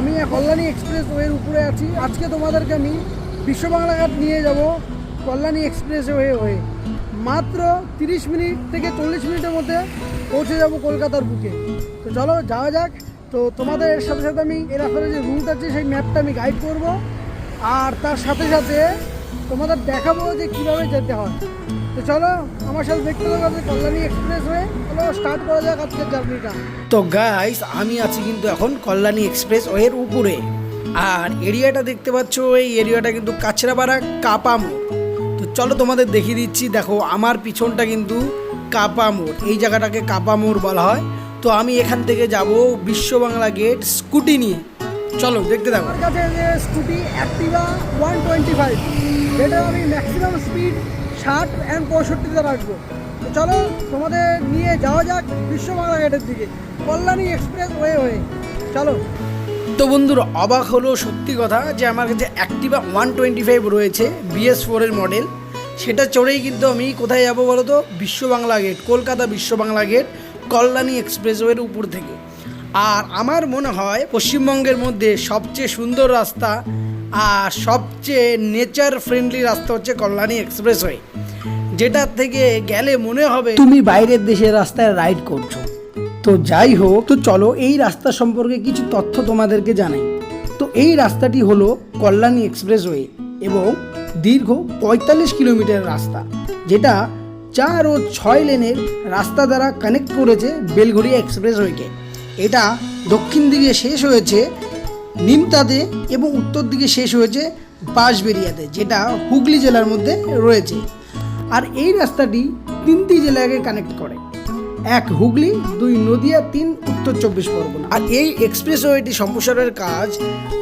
আমি কল্যাণী এক্সপ্রেস ওয়ের উপরে আছি। আজকে তোমাদেরকে আমি বিশ্ব বাংলাঘাট নিয়ে যাব কল্যাণী এক্সপ্রেস ওয়ে হয়ে। মাত্র তিরিশ মিনিট থেকে চল্লিশ মিনিটের মধ্যে পৌঁছে যাব কলকাতার বুকে। তো চলো, যাওয়া যাক। তো তোমাদের সাথে সাথে আমি এর আসলে যে রুট আছে, সেই ম্যাপটা আমি গাইড করব। আর তার সাথে সাথে তোমাদের দেখাবো যে কীভাবে যেতে হয়। তো চলো, আমার সাথে দেখতে হবে কল্যাণী এক্সপ্রেস হয়ে চলো স্টার্ট করা যাক আজকের জার্নিটা। তো গাইস আমি আছি কিন্তু এখন কল্যাণী এক্সপ্রেস ওয়ের উপরে। আর এরিয়াটা দেখতে পাচ্ছ, এই এরিয়াটা কিন্তু কাছড়াপাড়া কাপামোড়। তো চলো তোমাদের দেখিয়ে দিচ্ছি, দেখো, আমার পিছনটা কিন্তু কাপামোড়। এই জায়গাটাকে কাপামোড় বলা হয়। তো আমি এখান থেকে যাব বিশ্ব বাংলা গেট স্কুটি নিয়ে। চলো দেখতে থাকো। আমার কাছে যে scooty Activa one twenty five যেটা আমি ম্যাক্সিমাম স্পিড ষাট অ্যান্ড পঁয়ষট্টিতে রাখব তো চলো তোমাদের নিয়ে যাওয়া যাক বিশ্ব বাংলা গেটের দিকে কল্যাণী এক্সপ্রেস ওয়ে হয়ে। চলো। তো বন্ধুরা অবাক হলো সত্যি কথা যে আমার কাছে অ্যাক্টিভা ওয়ান টোয়েন্টি ফাইভ রয়েছে বিএস ফোরের মডেল সেটা চড়েই কিন্তু আমি কোথায় যাব বলো তো? বিশ্ব বাংলা গেট কলকাতা বিশ্ব বাংলা গেট কল্যাণী এক্সপ্রেসওয়ের উপর থেকে। আর আমার মনে হয় পশ্চিমবঙ্গের মধ্যে সবচেয়ে সুন্দর রাস্তা আর সবচেয়ে নেচার ফ্রেন্ডলি রাস্তা হচ্ছে কল্যাণী এক্সপ্রেসওয়ে যেটার থেকে গেলে মনে হবে তুমি বাইরের দেশের রাস্তায় রাইড করছ। তো যাই হোক, তো চলো এই রাস্তা সম্পর্কে কিছু তথ্য তোমাদেরকে জানাই। তো এই রাস্তাটি হলো কল্যাণী এক্সপ্রেসওয়ে এবং দীর্ঘ পঁয়তাল্লিশ কিলোমিটার রাস্তা, যেটা চার ও ছয় লেনের রাস্তা দ্বারা কানেক্ট করেছে বেলঘড়িয়া এক্সপ্রেসওয়েকে এটা দক্ষিণ দিকে শেষ হয়েছে নিমতাতে এবং উত্তর দিকে শেষ হয়েছে বাঁশবেরিয়াতে যেটা হুগলি জেলার মধ্যে রয়েছে। আর এই রাস্তাটি তিনটি জেলাকে কানেক্ট করে। এক হুগলি, দুই নদিয়া, তিন উত্তর চব্বিশ পরগনা। আর এই এক্সপ্রেসওয়েটি সম্প্রসারণের কাজ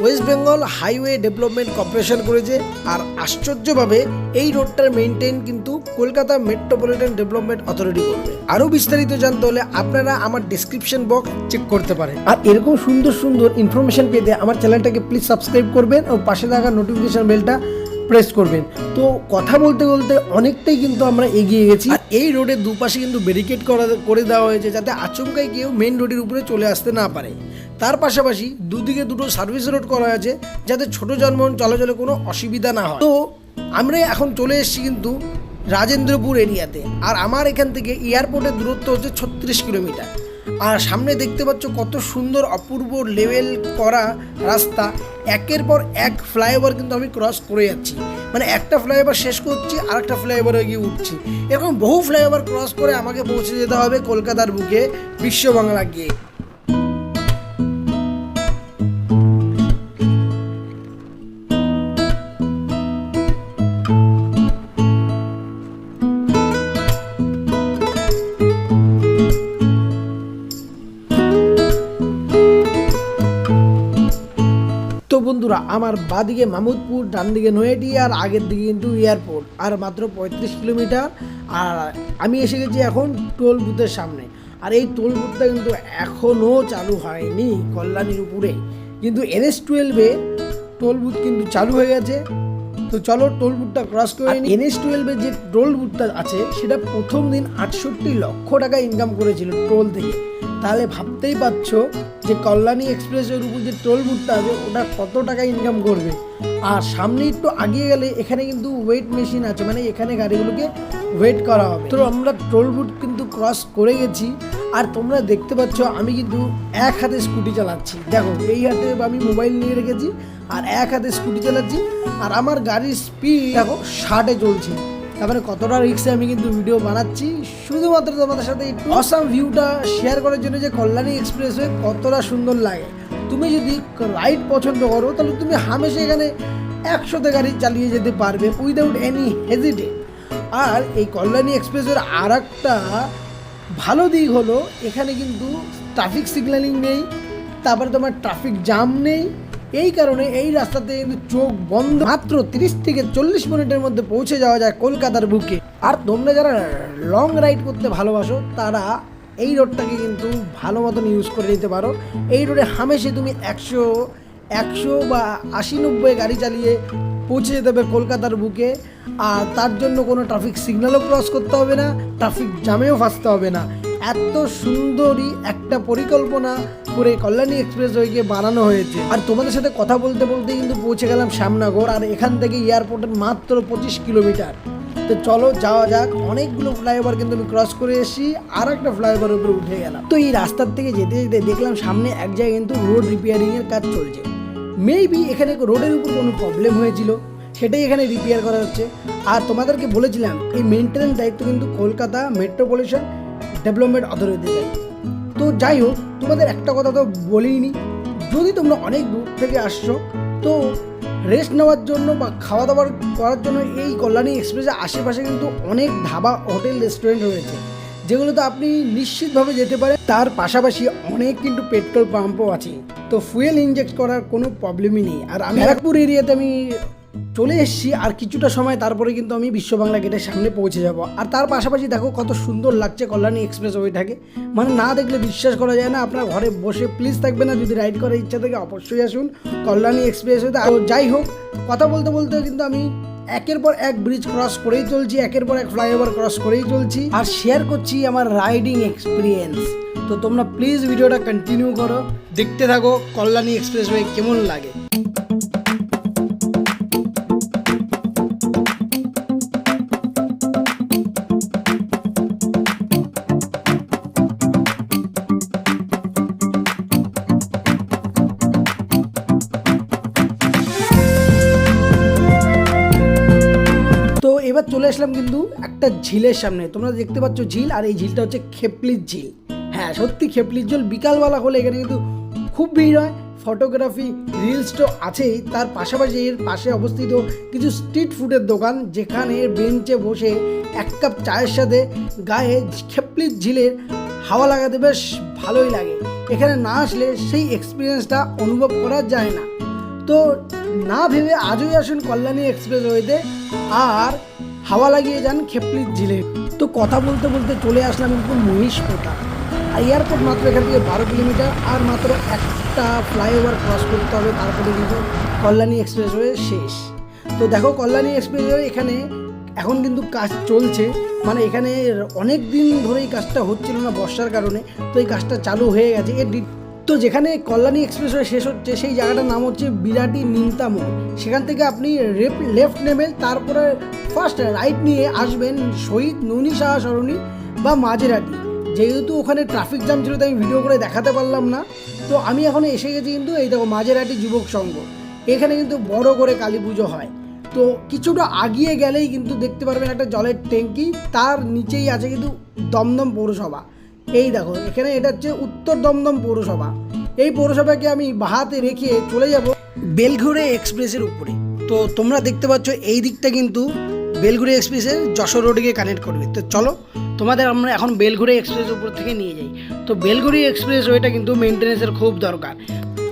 West Bengal highway development corporation করেছে আর আশ্চর্যভাবে এই রোডটার মেনটেন কিন্তু কলকাতা মেট্রোপলিটন ডেভেলপমেন্ট অথরিটি করবে। আরও বিস্তারিত জানতে হলে আপনারা আমার ডিসক্রিপশন বক্স চেক করতে পারেন। আর এরকম সুন্দর সুন্দর ইনফরমেশন পেতে আমার চ্যানেলটাকে প্লিজ সাবস্ক্রাইব করবেন ও পাশে থাকা নোটিফিকেশন বেলটা প্রেস করবেন। তো কথা বলতে বলতে অনেকটাই কিন্তু আমরা এগিয়ে গেছি। এই রোডের দুপাশে কিন্তু ব্যারিকেড করা, করে দেওয়া হয়েছে যাতে আচমকায় কেউ মেন রোডের উপরে চলে আসতে না পারে। তার পাশাপাশি দুদিকে দুটো সার্ভিস রোড করা আছে যাতে ছোট যানবাহন চলাচলে কোনো অসুবিধা না হয়। তো আমরা এখন চলে এসেছি কিন্তু রাজেন্দ্রপুর এরিয়াতে। আর আমার এখান থেকে এয়ারপোর্টের দূরত্ব হচ্ছে ছত্রিশ কিলোমিটার। আর সামনে দেখতে পাচ্ছ কত সুন্দর অপূর্ব লেভেল করা রাস্তা। একের পর এক ফ্লাইওভার কিন্তু আমি ক্রস করে যাচ্ছি। মানে একটা ফ্লাইওভার শেষ করছি আর একটা ফ্লাইওভারে গিয়ে উঠছি। এরকম বহু ফ্লাইওভার ক্রস করে আমাকে পৌঁছে যেতে হবে কলকাতার বুকে বিশ্ববাংলা গিয়ে। আমার বাদিকে মামুদপুর ডান দিকে নয়েটি আর আগের দিকে কিন্তু এয়ারপোর্ট। আর মাত্র পঁয়ত্রিশ কিলোমিটার। আর আমি এসে গেছি এখন টোল বুথের সামনে। আর এই টোল বুথটা কিন্তু এখনও চালু হয়নি কল্যাণীর উপরে। কিন্তু এনএস টুয়েলভে টোল বুথ কিন্তু চালু হয়ে গেছে। তো চলো টোল বুটটা ক্রস করে নিই। এনএস টুয়েলভের যে টোল বুটটা আছে সেটা প্রথম দিন আটষট্টি লক্ষ টাকা ইনকাম করেছিল টোল থেকে। তাহলে ভাবতেই পারছ যে কল্যাণী এক্সপ্রেসের উপর যে টোল বুটটা আছে ওটা কত টাকা ইনকাম করবে? আর সামনে একটু আগিয়ে গেলে এখানে কিন্তু ওয়েট মেশিন আছে মানে এখানে গাড়িগুলোকে ওয়েট করা হবে। তো আমরা টোল বুট কিন্তু ক্রস করে গেছি। আর তোমরা দেখতে পাচ্ছ, আমি কিন্তু এক হাতে স্কুটি চালাচ্ছি। দেখো, এই হাতে আমি মোবাইল নিয়ে রেখেছি আর এক হাতে স্কুটি চালাচ্ছি আর আমার গাড়ির স্পিড দেখো, ষাটে চলছে। তারপরে কতটা রিক্সে আমি কিন্তু ভিডিও বানাচ্ছি। শুধুমাত্র তোমাদের সাথে একটু অসাম ভিউটা শেয়ার করার জন্য যে কল্যাণী এক্সপ্রেসওয়ে কতটা সুন্দর লাগে। তুমি যদি রাইড পছন্দ করো, তাহলে তুমি হামেশা এখানে একশোতে গাড়ি চালিয়ে যেতে পারবে উইদাউট এনি হেজিটেট আর এই কল্যাণী এক্সপ্রেসের আর একটা ভালো দিক হলো, এখানে কিন্তু ট্রাফিক সিগন্যালিং নেই, তারপরে তোমার ট্রাফিক জাম নেই। এই কারণে এই রাস্তাতে কিন্তু চোখ বন্ধ। মাত্র তিরিশ থেকে চল্লিশ মিনিটের মধ্যে পৌঁছে যাওয়া যায় কলকাতার বুকে। আর তোমরা যারা লং রাইড করতে ভালোবাসো, তারা এই রোডটাকে কিন্তু ভালো মতন ইউজ করে নিতে পারো। এই রোডে হামেশে তুমি একশো একশো বা আশি, নব্বই গাড়ি চালিয়ে পৌঁছে যেতে হবে কলকাতার বুকে, আর তার জন্য কোনো ট্রাফিক সিগন্যালও ক্রস করতে হবে না ট্রাফিক জ্যামেও ফাঁসতে হবে না। এত সুন্দরী একটা পরিকল্পনা করে কল্যাণী এক্সপ্রেস ওয়েকে বানানো হয়েছে। আর তোমাদের সাথে কথা বলতে বলতে কিন্তু পৌঁছে গেলাম শ্যামনগর, আর এখান থেকে এয়ারপোর্টের মাত্র পঁচিশ কিলোমিটার। তো চলো যাওয়া যাক, অনেকগুলো ফ্লাইওভার কিন্তু আমি ক্রস করে এসেছি আর একটা ফ্লাইওভার উপরে উঠে গেলাম। তো এই রাস্তার থেকে যেতে যেতে দেখলাম সামনে এক জায়গায় কিন্তু রোড রিপেয়ারিংয়ের কাজ চলছে। মেবি এখানে রোডের উপর কোনো প্রবলেম হয়েছিল, সেটাই এখানে রিপেয়ার করা হচ্ছে। আর তোমাদেরকে বলেছিলাম, এই মেনটেন্যান্স দায়িত্ব কিন্তু কলকাতা মেট্রোপলিটন ডেভেলপমেন্ট অথরিটির তো যাই হোক, তোমাদের একটা কথা তো বলিনি, যদি তোমরা অনেক দূর থেকে আসছো, তো রেস্ট নেওয়ার জন্য বা খাওয়া দাওয়ার করার জন্য এই কল্যাণী এক্সপ্রেসের আশেপাশে কিন্তু অনেক ধাবা হোটেল রেস্টুরেন্ট রয়েছে। যেগুলোতে আপনি নিশ্চিতভাবে যেতে পারেন। তার পাশাপাশি অনেক কিন্তু পেট্রোল পাম্পও আছে। তো ফুয়েল ইনজেক্ট করার কোনো প্রবলেমই নেই। আর আমি ব্যারাকপুর এরিয়াতে আমি চলে এসেছি, আর কিছুটা সময় তারপরে কিন্তু আমি বিশ্ব বাংলা গেটের সামনে পৌঁছে যাব। আর তার পাশাপাশি দেখো কত সুন্দর লাগছে কল্যাণী এক্সপ্রেস ওয়েটাকে মানে না দেখলে বিশ্বাস করা যায় না, আপনার ঘরে বসে প্লিজ থাকবে না, যদি রাইড করার ইচ্ছা থাকে অবশ্যই আসুন কল্যাণী এক্সপ্রেস ওয়েতে। আর যাই হোক, কথা বলতে বলতে কিন্তু আমি একের পর এক ব্রিজ ক্রস করেই চলছি, একের পর এক ফ্লাইওভার ক্রস করেই চলছি। আর শেয়ার করছি আমার রাইডিং এক্সপিরিয়েন্স তো তোমরা প্লিজ ভিডিওটা কন্টিনিউ করো। দেখতে থাকো, কল্যাণী এক্সপ্রেসওয়ে কেমন লাগে? আসলাম কিন্তু একটা ঝিলের সামনে। তোমরা দেখতে পাচ্ছ ঝিল আর এই ঝিলটা হচ্ছে খেপলির ঝিল। হ্যাঁ সত্যি খেপলির ঝিল বিকালবেলা হলে এখানে কিন্তু খুব ভিড় হয়। ফটোগ্রাফি রিলস তো আছেই। তার পাশাপাশি এর পাশে অবস্থিত কিছু স্ট্রিট ফুডের দোকান, যেখানে বেঞ্চে বসে এক কাপ চায়ের সাথে গায়ে খেপলির ঝিলের হাওয়া লাগাতে বেশ ভালোই লাগে। এখানে না আসলে সেই এক্সপিরিয়েন্সটা অনুভব করা যায় না। তো না ভেবে আজই আসুন কল্যাণী এক্সপ্রেস ওয়েতে আর হাওয়া লাগিয়ে যান খেপলির ঝিলে। তো কথা বলতে বলতে চলে আসলাম কিন্তু মহিষপোতা আর এয়ারপোর্ট মাত্র এখান থেকে বারো কিলোমিটার আর মাত্র একটা ফ্লাইওভার ক্রস করতে হবে, তারপরে কিন্তু কল্যাণী এক্সপ্রেসওয়ে শেষ। তো দেখো কল্যাণী এক্সপ্রেসওয়ে এখানে এখন কিন্তু কাজ চলছে। মানে এখানে অনেক দিন ধরে এই কাজটা হচ্ছিল না বর্ষার কারণে। তো এই কাজটা চালু হয়ে গেছে। এর তো যেখানে কল্যাণী এক্সপ্রেসওয়ে শেষ হচ্ছে, সেই জায়গাটার নাম হচ্ছে বিরাটি নিমতা সেখান থেকে আপনি লেফট নেবেন তারপরে ফার্স্ট রাইট নিয়ে আসবেন শহীদ ননী সাহা সরণি বা মাঝেরাটি যেহেতু ওখানে ট্রাফিক জ্যাম ছিল, তাই আমি ভিডিও করে দেখাতে পারলাম না। তো আমি এখন এসে গেছি কিন্তু এই দেখো মাঝেরাটি যুবক সংঘ। এখানে কিন্তু বড় করে কালী পুজো হয়। তো কিছুটা আগিয়ে গেলেই কিন্তু দেখতে পারবেন একটা জলের ট্যাঙ্কি, তার নিচেই আছে কিন্তু দমদম পৌরসভা। এই দেখো, এখানে এটা হচ্ছে উত্তর দমদম পৌরসভা। এই পৌরসভাকে আমি বাহাতে রেখে চলে যাব বেলঘুরে এক্সপ্রেসের উপরে। তো তোমরা দেখতে পাচ্ছ, এই দিকটা কিন্তু বেলঘুরে এক্সপ্রেসের যশোর রোডকে কানেক্ট করবে। তো চলো, তোমাদের আমরা এখন বেলঘুরে এক্সপ্রেস উপর থেকে নিয়ে যাই। তো বেলঘুরি এক্সপ্রেস ওয়েটা কিন্তু মেনটেন্যান্সের খুব দরকার।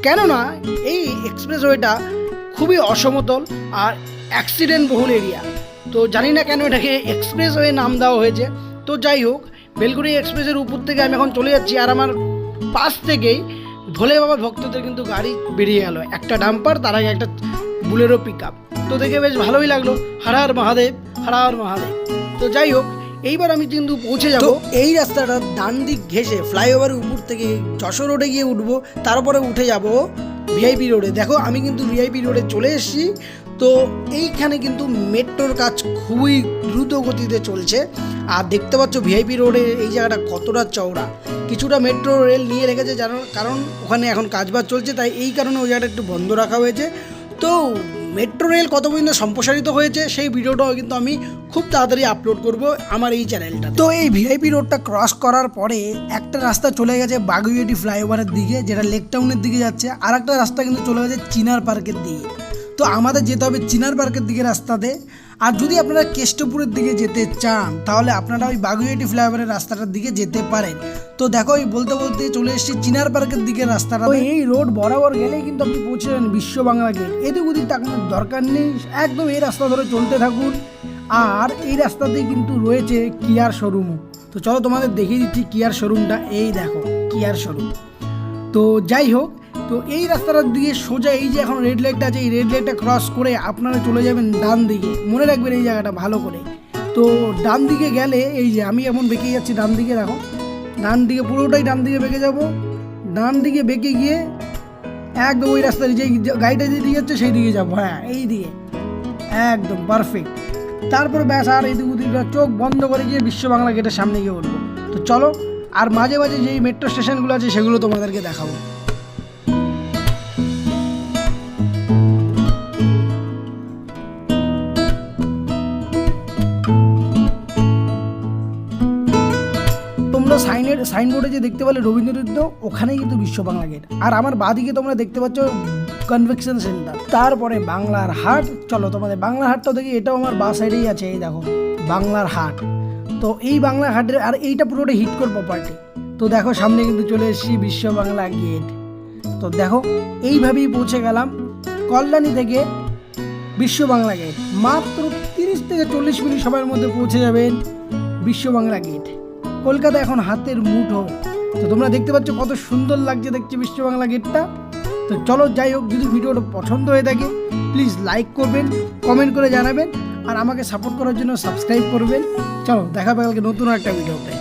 কেননা, এই এক্সপ্রেস ওয়েটা খুবই অসমতল আর অ্যাক্সিডেন্ট বহুল এরিয়া তো জানি না কেন এটাকে এক্সপ্রেস ওয়ে নাম দেওয়া হয়েছে। তো যাই হোক বেলগুড়ি এক্সপ্রেসের উপর থেকে আমি এখন চলে যাচ্ছি আর আমার পাশ থেকেই ভোলে বাবা ভক্তদের কিন্তু গাড়ি বেরিয়ে গেল একটা ডাম্পার, তার আগে একটা বুলেরো পিক আপ তো দেখে বেশ ভালোই লাগল। হারার মহাদেব হারার মহাদেব। তো যাই হোক, এইবার আমি কিন্তু পৌঁছে যাব। এই রাস্তাটা ডান দিক ঘেসে ফ্লাইওভারের উপর থেকে যশোর রোডে গিয়ে উঠবো, তারপরে উঠে যাব ভিআইপি রোডে দেখো, আমি কিন্তু ভিআইপি রোডে চলে এসেছি। তো এইখানে কিন্তু মেট্রোর কাজ খুবই দ্রুত গতিতে চলছে। আর দেখতে পাচ্ছ ভিআইপি রোডে এই জায়গাটা কতটা চওড়া। কিছুটা মেট্রো রেল নিয়ে রেখেছে জানো কারণ ওখানে এখন কাজবাজ চলছে, তাই এই কারণে ওই জায়গাটা একটু বন্ধ রাখা হয়েছে। তো মেট্রো রেল কত পর্যন্ত সম্প্রসারিত হয়েছে সেই ভিডিওটাও কিন্তু আমি খুব তাড়াতাড়ি আপলোড করব আমার এই চ্যানেলটা। তো এই ভিআইপি রোডটা ক্রস করার পরে একটা রাস্তা চলে গেছে বাগুইয়াটি ফ্লাইওভারের দিকে, যেটা লেক টাউনের দিকে যাচ্ছে। আর একটা রাস্তা কিন্তু চলে গেছে চিনার পার্কের দিকে। তো আমাদের যেতে হবে চিনার পার্কের দিকে রাস্তাতে। আর যদি আপনারা কেষ্টপুরের দিকে যেতে চান, তাহলে আপনারা ওই বাগুইয়াটি ফ্লাইওভারের রাস্তাটার দিকে যেতে পারেন। তো দেখো, এই বলতে বলতে চলে এসেছি চিনার পার্কের দিকে রাস্তাটা এই রোড বরাবর গেলেই কিন্তু আপনি পৌঁছে যাবেন বিশ্ব বাংলাকে এদিক ওদিক তাকানোর দরকার নেই, একদম এই রাস্তা ধরে চলতে থাকুন। আর এই রাস্তাতেই কিন্তু রয়েছে কিয়ার শোরুমও তো চলো তোমাদের দেখিয়ে দিচ্ছি কিয়ার শোরুমটা। এই দেখো, কিয়ার শোরুম। তো যাই হোক তো এই রাস্তাটার দিকে সোজা এই যে এখন রেড লাইটটা আছে, এই রেড লাইটটা ক্রস করে আপনারা চলে যাবেন ডান দিকে। মনে রাখবেন এই জায়গাটা ভালো করে। তো ডান দিকে গেলে এই যে আমি এমন বেঁকে যাচ্ছি ডান দিকে, দেখো। ডান দিকে পুরোটাই ডান দিকে বেঁকে যাব। ডান দিকে বেঁকে গিয়ে একদম ওই রাস্তায় যে, গাড়িটা যেদিকে যাচ্ছে সেই দিকে যাব। হ্যাঁ এই দিকে। একদম পারফেক্ট তারপর ব্যাস আর এদিক ওদিক চোখ বন্ধ করে গিয়ে বিশ্ব বাংলা গেটের সামনে গিয়ে উঠবো তো চলো, আর মাঝে মাঝে যেই মেট্রো স্টেশনগুলো আছে সেগুলো তোমাদেরকে দেখাবো। সাইনবোর্ডে যে দেখতে পেলে রবীন্দ্রনৃত্য ওখানেই কিন্তু বিশ্ব বাংলা গেট। আর আমার বাদিকে তোমরা দেখতে পাচ্ছ কনভেকশন সেন্টার তারপরে বাংলার হাট। চলো তোমাদের বাংলার হাটটা দেখি, এটাও আমার বা সাইডেই আছে, এই দেখো, বাংলার হাট। তো এই বাংলার হাটের, আর এইটা পুরোটা হিটকোর প্রপার্টি তো দেখো, সামনে কিন্তু চলে এসেছি বিশ্ব বাংলা গেট। তো দেখো, এইভাবেই পৌঁছে গেলাম কল্যাণী থেকে বিশ্ব বাংলা গেট। মাত্র তিরিশ থেকে চল্লিশ মিনিট সময়ের মধ্যে পৌঁছে যাবেন বিশ্ব বাংলা গেট। কলকাতা এখন হাতের মুঠো। তো তোমরা দেখতে পাচ্ছ কত সুন্দর লাগছে দেখছি বিশ্ববাংলা গেটটা। তো চলো যাই হোক, যদি ভিডিওটা পছন্দ হয়ে থাকে প্লিজ লাইক করবেন কমেন্ট করে জানাবেন, আর আমাকে সাপোর্ট করার জন্য সাবস্ক্রাইব করবেন। চলো, দেখা পাবে কালকে নতুন একটা ভিডিওতে